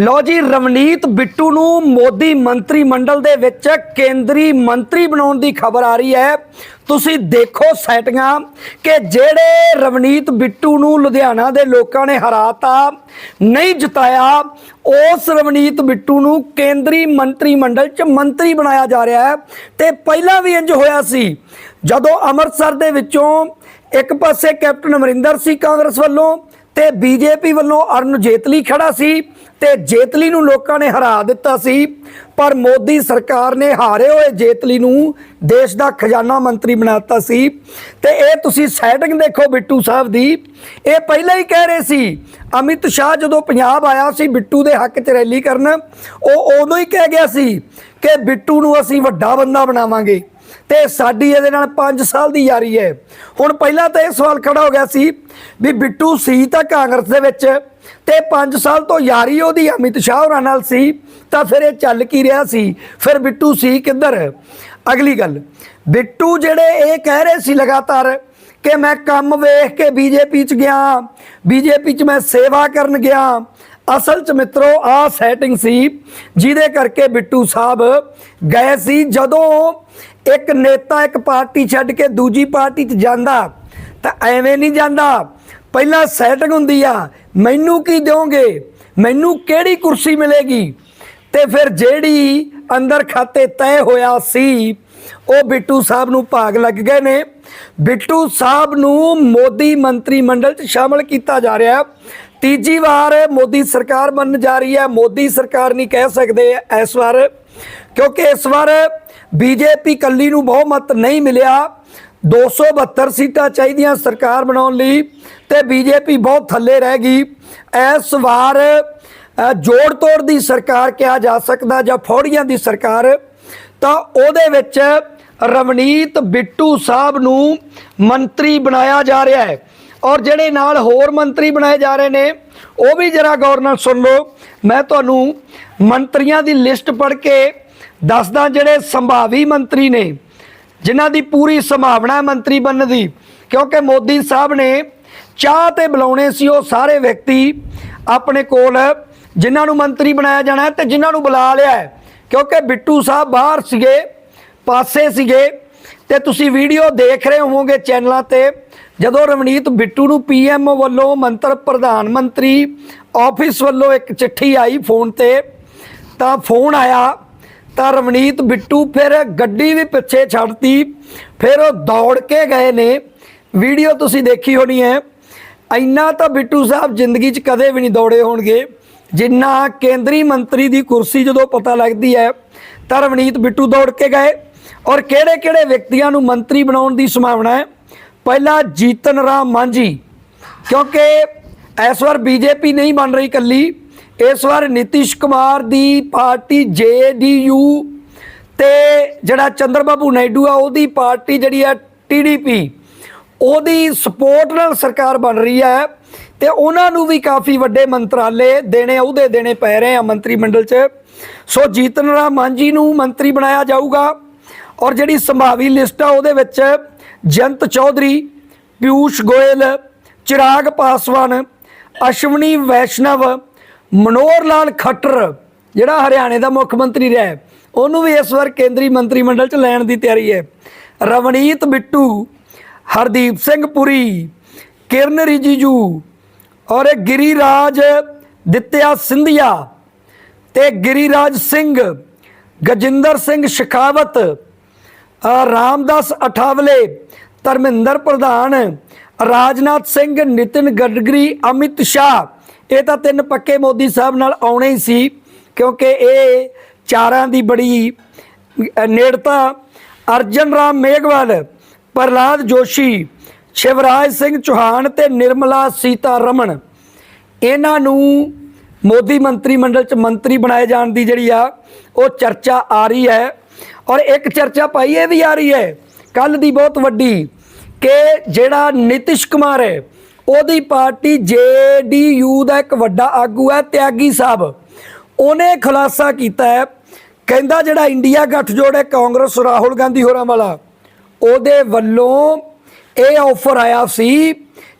ਲੋ ਜੀ, ਰਵਨੀਤ ਬਿੱਟੂ ਨੂੰ ਮੋਦੀ ਮੰਤਰੀ ਮੰਡਲ ਦੇ ਵਿੱਚ ਕੇਂਦਰੀ ਮੰਤਰੀ ਬਣਾਉਣ ਦੀ ਖਬਰ ਆ ਰਹੀ ਹੈ। ਤੁਸੀਂ ਦੇਖੋ ਸੈਟਿੰਗਾਂ ਕਿ ਜਿਹੜੇ ਰਵਨੀਤ ਬਿੱਟੂ ਨੂੰ ਲੁਧਿਆਣਾ ਦੇ ਲੋਕਾਂ ਨੇ ਹਰਾਤਾ, ਨਹੀਂ ਜਿਤਾਇਆ, ਉਸ ਰਵਨੀਤ ਬਿੱਟੂ ਨੂੰ ਕੇਂਦਰੀ ਮੰਤਰੀ ਮੰਡਲ 'ਚ ਮੰਤਰੀ ਬਣਾਇਆ ਜਾ ਰਿਹਾ ਹੈ। ਤੇ ਪਹਿਲਾਂ ਵੀ ਇੰਜ ਹੋਇਆ ਸੀ, ਜਦੋਂ ਅੰਮ੍ਰਿਤਸਰ ਦੇ ਵਿੱਚੋਂ ਇੱਕ ਪਾਸੇ ਕੈਪਟਨ ਅਮਰਿੰਦਰ ਸੀ ਕਾਂਗਰਸ ਵੱਲੋਂ ਤੇ ਬੀਜੇਪੀ ਵੱਲੋਂ ਅਰੁਣ ਜੇਤਲੀ ਖੜਾ ਸੀ ਤੇ ਜੇਤਲੀ ਨੂੰ ਲੋਕਾਂ ਨੇ ਹਰਾ ਦਿੱਤਾ ਸੀ। ਪਰ ਮੋਦੀ ਸਰਕਾਰ ਨੇ ਹਾਰੇ ਹੋਏ ਜੇਤਲੀ ਨੂੰ ਦੇਸ਼ ਦਾ ਖਜ਼ਾਨਾ ਮੰਤਰੀ ਬਣਾਤਾ ਸੀ। ਤੇ ਇਹ ਤੁਸੀਂ ਸੈਟਿੰਗ ਦੇਖੋ ਬਿੱਟੂ ਸਾਹਿਬ ਦੀ। ਇਹ ਪਹਿਲਾਂ ਹੀ ਕਹਿ ਰਹੇ ਸੀ, ਅਮਿਤ ਸ਼ਾਹ ਜਦੋਂ ਪੰਜਾਬ ਆਇਆ ਸੀ ਬਿੱਟੂ ਦੇ ਹੱਕ 'ਚ ਰੈਲੀ ਕਰਨ, ਉਹ ਉਦੋਂ ਹੀ ਕਹਿ ਗਿਆ ਸੀ ਕਿ ਬਿੱਟੂ ਨੂੰ ਅਸੀਂ ਵੱਡਾ ਬੰਦਾ ਬਣਾਵਾਂਗੇ ਤੇ ਸਾਡੀ ਇਹਦੇ ਨਾਲ 5 ਸਾਲ ਦੀ ਯਾਰੀ ਹੈ। ਹੁਣ ਪਹਿਲਾਂ ਤਾਂ ਇਹ ਸਵਾਲ ਖੜਾ ਹੋ ਗਿਆ ਸੀ ਵੀ ਬਿੱਟੂ ਸੀ ਤਾਂ ਕਾਂਗਰਸ ਦੇ ਵਿੱਚ ਤੇ 5 ਸਾਲ ਤੋਂ ਯਾਰੀ ਉਹਦੀ ਅਮਿਤ ਸ਼ਾਹ ਹੋਰਾਂ ਨਾਲ ਸੀ, ਤਾਂ ਫਿਰ ਇਹ ਚੱਲ ਕੀ ਰਿਹਾ ਸੀ? ਫਿਰ ਬਿੱਟੂ ਸੀ ਕਿੱਧਰ? ਅਗਲੀ ਗੱਲ, ਬਿੱਟੂ ਜਿਹੜੇ ਇਹ ਕਹਿ ਰਹੇ ਸੀ ਲਗਾਤਾਰ ਕਿ ਮੈਂ ਕੰਮ ਵੇਖ ਕੇ ਬੀਜੇਪੀ ਚ ਗਿਆ ਬੀਜੇਪੀ ਚ ਮੈਂ ਸੇਵਾ ਕਰਨ ਗਿਆ, ਅਸਲ ਚ ਮਿੱਤਰੋ ਆ ਸੈਟਿੰਗ ਸੀ ਜਿਹਦੇ ਕਰਕੇ ਬਿੱਟੂ ਸਾਹਿਬ ਗਏ ਸੀ ਜਦੋਂ ਇੱਕ ਨੇਤਾ ਇੱਕ ਪਾਰਟੀ ਛੱਡ ਕੇ ਦੂਜੀ ਪਾਰਟੀ 'ਚ ਜਾਂਦਾ, ਤਾਂ ਐਵੇਂ ਨਹੀਂ ਜਾਂਦਾ। ਪਹਿਲਾਂ ਸੈਟਿੰਗ ਹੁੰਦੀ ਆ ਮੈਨੂੰ ਕੀ ਦਿਓਗੇ? ਮੈਨੂੰ ਕਿਹੜੀ ਕੁਰਸੀ ਮਿਲੇਗੀ? ਤੇ ਫਿਰ ਜਿਹੜੀ ਅੰਦਰ ਖਾਤੇ ਤੈਅ ਹੋਇਆ ਸੀ, ਉਹ ਬਿੱਟੂ ਸਾਹਿਬ ਨੂੰ ਭਾਗ ਲੱਗ ਗਏ ਨੇ। ਬਿੱਟੂ ਸਾਹਿਬ ਨੂੰ ਮੋਦੀ ਮੰਤਰੀ ਮੰਡਲ 'ਚ ਸ਼ਾਮਲ ਕੀਤਾ ਜਾ ਰਿਹਾ। ਤੀਜੀ ਵਾਰ ਮੋਦੀ ਸਰਕਾਰ ਬਣਨ ਜਾ ਰਹੀ ਹੈ। ਮੋਦੀ ਸਰਕਾਰ ਨਹੀਂ ਕਹਿ ਸਕਦੇ ਇਸ ਵਾਰ, ਕਿਉਂਕਿ ਇਸ ਵਾਰ ਬੀਜੇਪੀ ਕੱਲੀ ਨੂੰ ਬਹੁਮਤ ਨਹੀਂ ਮਿਲਿਆ। 272 ਸੀਟਾਂ ਚਾਹੀਦੀਆਂ ਸਰਕਾਰ ਬਣਾਉਣ ਲਈ ਤੇ ਬੀਜੇਪੀ ਬਹੁਤ ਥੱਲੇ ਰਹਿ ਗਈ। ਇਸ ਵਾਰ ਜੋੜ ਤੋੜ ਦੀ ਸਰਕਾਰ ਕਿਹਾ ਜਾ ਸਕਦਾ ਜਾਂ ਫੌੜੀਆਂ ਦੀ ਸਰਕਾਰ, ਤਾਂ ਉਹਦੇ ਵਿੱਚ ਰਵਨੀਤ ਬਿੱਟੂ ਸਾਹਿਬ ਨੂੰ ਮੰਤਰੀ ਬਣਾਇਆ ਜਾ ਰਿਹਾ ਹੈ। ਔਰ ਜਿਹੜੇ ਨਾਲ ਹੋਰ ਮੰਤਰੀ ਬਣਾਏ ਜਾ ਰਹੇ ਨੇ, ਉਹ ਵੀ ਜਰਾ ਗੌਰ ਨਾਲ ਸੁਣ ਲਓ। ਮੈਂ ਤੁਹਾਨੂੰ ਮੰਤਰੀਆਂ ਦੀ ਲਿਸਟ ਪੜ੍ਹ ਕੇ ਦੱਸਦਾ, ਜਿਹੜੇ ਸੰਭਾਵੀ ਮੰਤਰੀ ਨੇ ਜਿਨ੍ਹਾਂ ਦੀ ਪੂਰੀ ਸੰਭਾਵਨਾ ਮੰਤਰੀ ਬਣਨ ਦੀ, ਕਿਉਂਕਿ ਮੋਦੀ ਸਾਹਿਬ ਨੇ ਚਾਹ ਤੇ ਬੁਲਾਉਣੇ ਸੀ, ਉਹ ਸਾਰੇ ਵਿਅਕਤੀ ਆਪਣੇ ਕੋਲ ਜਿਨ੍ਹਾਂ ਨੂੰ ਮੰਤਰੀ ਬਣਾਇਆ ਜਾਣਾ ਹੈ ਤੇ ਜਿਨ੍ਹਾਂ ਨੂੰ ਬੁਲਾ ਲਿਆ ਕਿਉਂਕਿ ਬਿੱਟੂ ਸਾਹਿਬ ਬਾਹਰ ਸੀਗੇ, ਪਾਸੇ ਸੀਗੇ, ਤੇ ਤੁਸੀਂ ਵੀਡੀਓ ਦੇਖ ਰਹੇ ਹੋਵੋਗੇ ਚੈਨਲਾਂ ਤੇ, ਜਦੋਂ ਰਵਨੀਤ ਬਿੱਟੂ ਨੂੰ ਪੀਐਮ ਵੱਲੋਂ ਮੰਤਰ ਪ੍ਰਧਾਨ ਮੰਤਰੀ ਆਫਿਸ ਵੱਲੋਂ ਇੱਕ ਚਿੱਠੀ ਆਈ ਫੋਨ ਤੇ, ਤਾਂ ਫੋਨ ਆਇਆ ਤਾਂ ਰਵਨੀਤ ਬਿੱਟੂ ਫਿਰ ਗੱਡੀ ਵੀ ਪਿੱਛੇ ਛੱਡਤੀ, ਫਿਰ ਉਹ ਦੌੜ ਕੇ ਗਏ ਨੇ। ਵੀਡੀਓ ਤੁਸੀਂ ਦੇਖੀ ਹੋਣੀ ਹੈ। ਇੰਨਾ ਤਾਂ ਬਿੱਟੂ ਸਾਹਿਬ ਜ਼ਿੰਦਗੀ 'ਚ ਕਦੇ ਵੀ ਨਹੀਂ ਦੌੜੇ ਹੋਣਗੇ। ਜਿੰਨਾ ਕੇਂਦਰੀ ਮੰਤਰੀ ਦੀ ਕੁਰਸੀ ਜਦੋਂ ਪਤਾ ਲੱਗਦੀ ਹੈ ਤਾਂ ਰਵਨੀਤ ਬਿੱਟੂ ਦੌੜ ਕੇ ਗਏ। ਔਰ ਕਿਹੜੇ-ਕਿਹੜੇ ਵਿਅਕਤੀਆਂ ਨੂੰ ਮੰਤਰੀ ਬਣਾਉਣ ਦੀ ਸੰਭਾਵਨਾ ਹੈ? ਪਹਿਲਾ ਜੀਤਨ ਰਾਮ ਮਾਂਝੀ, ਕਿਉਂਕਿ ਇਸ ਵਾਰ ਬੀਜੇਪੀ ਨਹੀਂ ਬਣ ਰਹੀ ਕੱਲੀ ਇਸ ਵਾਰ ਨਿਤਿਸ਼ ਕੁਮਾਰ ਦੀ ਪਾਰਟੀ ਜੇਡੀਯੂ ਤੇ ਜਿਹੜਾ ਚੰਦਰਬਾਬੂ ਨਾਇਡੂ ਆ, ਉਹਦੀ ਪਾਰਟੀ ਜਿਹੜੀ ਆ ਟੀਡੀਪੀ ਉਹਦੀ ਸਪੋਰਟ ਨਾਲ ਸਰਕਾਰ ਬਣ ਰਹੀ ਹੈ ਤੇ ਉਹਨਾਂ ਨੂੰ ਵੀ ਕਾਫੀ ਵੱਡੇ ਮੰਤਰਾਲੇ ਦੇਣੇ, ਅਹੁਦੇ ਦੇਣੇ ਪੈ ਰਹੇ ਆ ਮੰਤਰੀ ਮੰਡਲ 'ਚ। ਸੋ ਜੀਤਨ ਰਾਮ ਮਾਂਝੀ ਨੂੰ ਮੰਤਰੀ ਬਣਾਇਆ ਜਾਊਗਾ ਔਰ ਜਿਹੜੀ ਸੰਭਾਵੀ ਲਿਸਟ ਆ, ਉਹਦੇ ਵਿੱਚ ਜੰਤ ਚੌਧਰੀ, ਪਿਊਸ਼ ਗੋਇਲ, ਚਿਰਾਗ ਪਾਸਵਾਨ, ਅਸ਼ਵਨੀ ਵੈਸ਼ਨਵ ਮਨੋਹਰ ਲਾਲ ਖੱਟਰ, ਜਿਹੜਾ ਹਰਿਆਣੇ ਦਾ ਮੁੱਖ ਮੰਤਰੀ ਰਿਹਾ ਉਹਨੂੰ ਵੀ ਇਸ ਵਾਰ ਕੇਂਦਰੀ ਮੰਤਰੀ ਮੰਡਲ 'ਚ ਲੈਣ ਦੀ ਤਿਆਰੀ ਹੈ। ਰਵਨੀਤ ਬਿੱਟੂ, ਹਰਦੀਪ ਸਿੰਘ ਪੁਰੀ, ਕਿਰਨ ਰਿਜੀਜੂ ਔਰ ਇਹ ਗਿਰੀਰਾਜ ਦਿੱਤਿਆ ਸਿੰਧੀਆ ਤੇ ਗਿਰੀਰਾਜ ਸਿੰਘ, ਗਜਿੰਦਰ ਸਿੰਘ ਸ਼ਿਕਾਵਤ ਰਾਮਦਾਸ ਅਠਾਵਲੇ, ਧਰਮਿੰਦਰ ਪ੍ਰਧਾਨ, ਰਾਜਨਾਥ ਸਿੰਘ, ਨਿਤਿਨ ਗਡਕਰੀ, ਅਮਿਤ ਸ਼ਾਹ ਇਹ ਤਾਂ ਤਿੰਨ ਪੱਕੇ ਮੋਦੀ ਸਾਹਿਬ ਨਾਲ ਆਉਣੇ ਹੀ ਸੀ, ਕਿਉਂਕਿ ਇਹ ਚਾਰਾਂ ਦੀ ਬੜੀ ਨੇੜਤਾ ਅਰਜਨ ਰਾਮ ਮੇਘਵਾਲ ਪ੍ਰਲਾਦ ਜੋਸ਼ੀ, ਸ਼ਿਵਰਾਜ ਸਿੰਘ ਚੌਹਾਨ ਤੇ ਨਿਰਮਲਾ ਸੀਤਾ ਰਮਨ ਇਹਨਾਂ ਨੂੰ ਮੋਦੀ ਮੰਤਰੀ ਮੰਡਲ ਚ ਮੰਤਰੀ ਬਣਾਏ ਜਾਣ ਦੀ ਜਿਹੜੀ ਆ, ਉਹ ਚਰਚਾ ਆ ਰਹੀ ਹੈ। ਔਰ ਇੱਕ ਚਰਚਾ ਭਾਈ ਇਹ ਵੀ ਆ ਰਹੀ ਹੈ ਕੱਲ ਦੀ ਬਹੁਤ ਵੱਡੀ, ਕਿ ਜਿਹੜਾ ਨਿਤਿਸ਼ ਕੁਮਾਰ ਹੈ ਉਹਦੀ ਪਾਰਟੀ ਜੇਡੀਯੂ ਦਾ ਇੱਕ ਵੱਡਾ ਆਗੂ ਹੈ, ਤਿਆਗੀ ਸਾਹਿਬ। ਉਹਨੇ ਖੁਲਾਸਾ ਕੀਤਾ ਹੈ। ਕਹਿੰਦਾ ਜਿਹੜਾ ਇੰਡੀਆ ਗੱਠਜੋੜ ਹੈ, ਕਾਂਗਰਸ ਰਾਹੁਲ ਗਾਂਧੀ ਹੋਰਾਂ ਵਾਲਾ, ਉਹਦੇ ਵੱਲੋਂ ਇਹ ਆਫਰ ਆਇਆ ਸੀ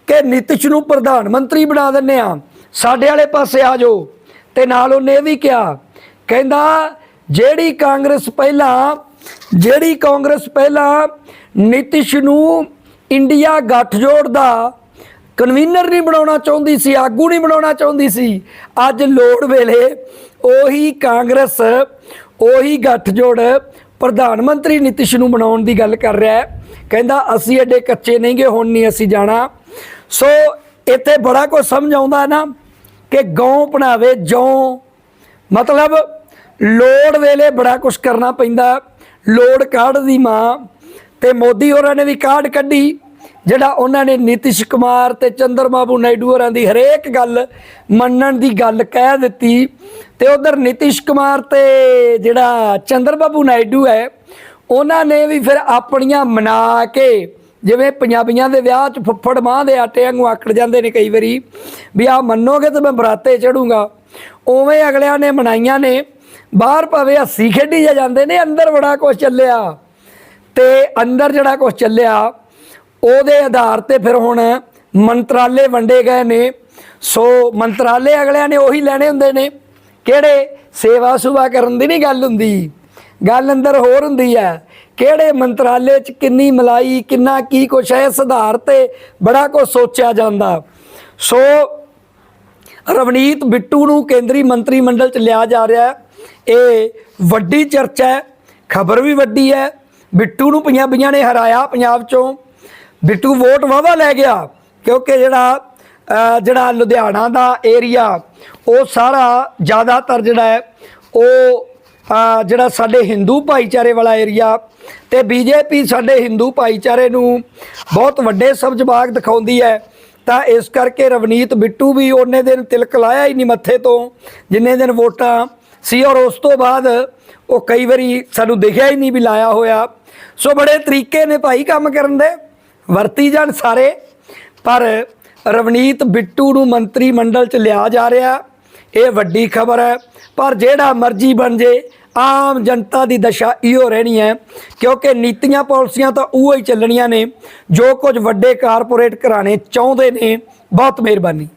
ਕਿ ਨਿਤਿਸ਼ ਨੂੰ ਪ੍ਰਧਾਨ ਮੰਤਰੀ ਬਣਾ ਦਿੰਨੇ ਆ। ਸਾਡੇ ਵਾਲੇ ਪਾਸੇ ਆ ਜਾਓ। ਤੇ ਨਾਲ ਉਹਨੇ ਇਹ ਵੀ ਕਿਹਾ, ਕਹਿੰਦਾ ਜਿਹੜੀ ਕਾਂਗਰਸ ਪਹਿਲਾਂ, ਜਿਹੜੀ ਕਾਂਗਰਸ ਪਹਿਲਾਂ ਨਿਤਿਸ਼ ਨੂੰ ਇੰਡੀਆ ਗੱਠਜੋੜ ਦਾ ਕਨਵੀਨਰ ਨਹੀਂ ਬਣਾਉਣਾ ਚਾਹੁੰਦੀ ਸੀ, ਆਗੂ ਨਹੀਂ ਬਣਾਉਣਾ ਚਾਹੁੰਦੀ ਸੀ। ਅੱਜ ਲੋੜ ਵੇਲੇ ਉਹੀ ਕਾਂਗਰਸ, ਉਹੀ ਗੱਠਜੋੜ ਪ੍ਰਧਾਨ ਮੰਤਰੀ ਨਿਤਿਸ਼ ਨੂੰ ਬਣਾਉਣ ਦੀ ਗੱਲ ਕਰ ਰਿਹਾ ਹੈ। ਕਹਿੰਦਾ, ਅਸੀਂ ਐਡੇ ਕੱਚੇ ਨਹੀਂਗੇ, ਹੁਣ ਨਹੀਂ ਅਸੀਂ ਜਾਣਾ। ਸੋ ਇੱਥੇ ਬੜਾ ਕੁਝ ਸਮਝ ਆਉਂਦਾ ਨਾ ਕਿ ਗਾਉਂ ਬਣਾਵੇ ਜੌਂ ਮਤਲਬ ਲੋੜ ਵੇਲੇ ਬੜਾ ਕੁਝ ਕਰਨਾ ਪੈਂਦਾ। ਲੋੜ ਕਾਢ ਦੀ ਮਾਂ ਤੇ ਮੋਦੀ ਹੋਰਾਂ ਨੇ ਵੀ ਕਾਢ ਕੱਢੀ। ਜਿਹੜਾ ਉਹਨਾਂ ਨੇ ਨਿਤਿਸ਼ ਕੁਮਾਰ ਤੇ ਚੰਦਰਬਾਬੂ ਨਾਇਡੂ ਹੋਰਾਂ ਦੀ ਹਰੇਕ ਗੱਲ ਮੰਨਣ ਦੀ ਗੱਲ ਕਹਿ ਦਿੱਤੀ ਤੇ ਉਧਰ ਨਿਤਿਸ਼ ਕੁਮਾਰ ਤੇ ਜਿਹੜਾ ਚੰਦਰਬਾਬੂ ਨਾਇਡੂ ਹੈ, ਉਹਨਾਂ ਨੇ ਵੀ ਫਿਰ ਆਪਣੀਆਂ ਮਨਾ ਕੇ ਜਿਵੇਂ ਪੰਜਾਬੀਆਂ ਦੇ ਵਿਆਹ 'ਚ ਫੁੱਫੜ ਮਾਂ ਦੇ ਆਟੇ ਵਾਂਗੂ ਆਕੜ ਜਾਂਦੇ ਨੇ ਕਈ ਵਾਰੀ, ਵੀ ਆ ਮੰਨੋਗੇ ਤਾਂ ਮੈਂ ਬਰਾਤੇ ਚੜੂੰਗਾ। ਉਵੇਂ ਅਗਲਿਆਂ ਨੇ ਮਨਾਈਆਂ ਨੇ, ਬਾਹਰ ਭਾਵੇਂ ਹੱਸੀ ਖੇਡੀ ਜਾ ਜਾਂਦੇ ਨੇ, ਅੰਦਰ ਬੜਾ ਕੁਝ ਚੱਲਿਆ ਤੇ ਅੰਦਰ ਜਿਹੜਾ ਕੁਝ ਚੱਲਿਆ ਉਹਦੇ ਆਧਾਰ ਤੇ ਫਿਰ ਹੁਣ ਮੰਤਰਾਲੇ ਵੰਡੇ ਗਏ ਨੇ। ਸੋ ਮੰਤਰਾਲੇ ਅਗਲਿਆਂ ਨੇ ਉਹੀ ਲੈਣੇ ਹੁੰਦੇ ਨੇ। ਕਿਹੜੇ? ਸੇਵਾ ਸੁਭਾ ਕਰਨ ਦੀ ਨਹੀਂ ਗੱਲ ਹੁੰਦੀ। ਗੱਲ ਅੰਦਰ ਹੋਰ ਹੁੰਦੀ ਹੈ। ਕਿਹੜੇ ਮੰਤਰਾਲੇ 'ਚ ਕਿੰਨੀ ਮਲਾਈ, ਕਿੰਨਾ ਕੀ ਕੁਛ ਹੈ, ਇਸ ਆਧਾਰ ਤੇ ਬੜਾ ਕੁਝ ਸੋਚਿਆ ਜਾਂਦਾ। ਸੋ ਰਵਨੀਤ ਬਿੱਟੂ ਨੂੰ ਕੇਂਦਰੀ ਮੰਤਰੀ ਮੰਡਲ ਚ ਲਿਆ ਜਾ ਰਿਹਾ ਹੈ। ਇਹ ਵੱਡੀ ਚਰਚਾ ਹੈ। ਖਬਰ ਵੀ ਵੱਡੀ ਹੈ। ਬਿੱਟੂ ਨੂੰ ਪੰਜਾਬੀਆਂ ਨੇ ਹਰਾਇਆ ਪੰਜਾਬ ਚੋਂ। ਬਿੱਟੂ ਵੋਟ ਵਾਵਾ ਲੈ ਗਿਆ, ਕਿਉਂਕਿ ਜਿਹੜਾ ਜਿਹੜਾ ਲੁਧਿਆਣਾ ਦਾ ਏਰੀਆ ਉਹ ਸਾਰਾ ਜ਼ਿਆਦਾਤਰ ਜਿਹੜਾ ਹੈ, ਉਹ ਜਿਹੜਾ ਸਾਡੇ ਹਿੰਦੂ ਭਾਈਚਾਰੇ ਵਾਲਾ ਏਰੀਆ ਤੇ ਬੀਜੇਪੀ ਸਾਡੇ ਹਿੰਦੂ ਭਾਈਚਾਰੇ ਨੂੰ ਬਹੁਤ ਵੱਡੇ ਸਬਜਬਾਗ ਦਿਖਾਉਂਦੀ ਹੈ। ਤਾਂ ਇਸ ਕਰਕੇ ਰਵਨੀਤ ਬਿੱਟੂ ਵੀ ਉਹਨੇ ਦਿਨ ਤਿਲਕ ਲਾਇਆ ਹੀ ਨਹੀਂ ਮੱਥੇ ਤੋਂ, ਜਿੰਨੇ ਦਿਨ ਵੋਟਾਂ ਸੀ ਔਰ ਉਸ ਤੋਂ ਬਾਅਦ ਉਹ ਕਈ ਵਾਰੀ ਸਾਨੂੰ ਦਿਖਿਆ ਹੀ ਨਹੀਂ ਵੀ ਲਾਇਆ ਹੋਇਆ। ਸੋ ਬੜੇ ਤਰੀਕੇ ਨੇ ਭਾਈ ਕੰਮ ਕਰਨ ਦੇ। ਵਰਤੀ ਜਾਣ ਸਾਰੇ, ਪਰ ਰਵਨੀਤ ਬਿੱਟੂ ਨੂੰ ਮੰਤਰੀ ਮੰਡਲ ਚ ਲਿਆ ਜਾ ਰਿਹਾ। ਇਹ ਵੱਡੀ ਖਬਰ ਹੈ। ਪਰ ਜਿਹੜਾ ਮਰਜ਼ੀ ਬਣ ਜੇ, ਆਮ ਜਨਤਾ ਦੀ ਦਸ਼ਾ ਇਹੋ ਰਹਿਣੀ ਹੈ, ਕਿਉਂਕਿ ਨੀਤੀਆਂ ਪਾਲਿਸੀਆਂ ਤਾਂ ਉਹ ਹੀ ਚੱਲਣੀਆਂ ਨੇ, ਜੋ ਕੁਝ ਵੱਡੇ ਕਾਰਪੋਰੇਟ ਘਰਾਣੇ ਚਾਹੁੰਦੇ ਨੇ, ਬਹੁਤ ਮਿਹਰਬਾਨੀ।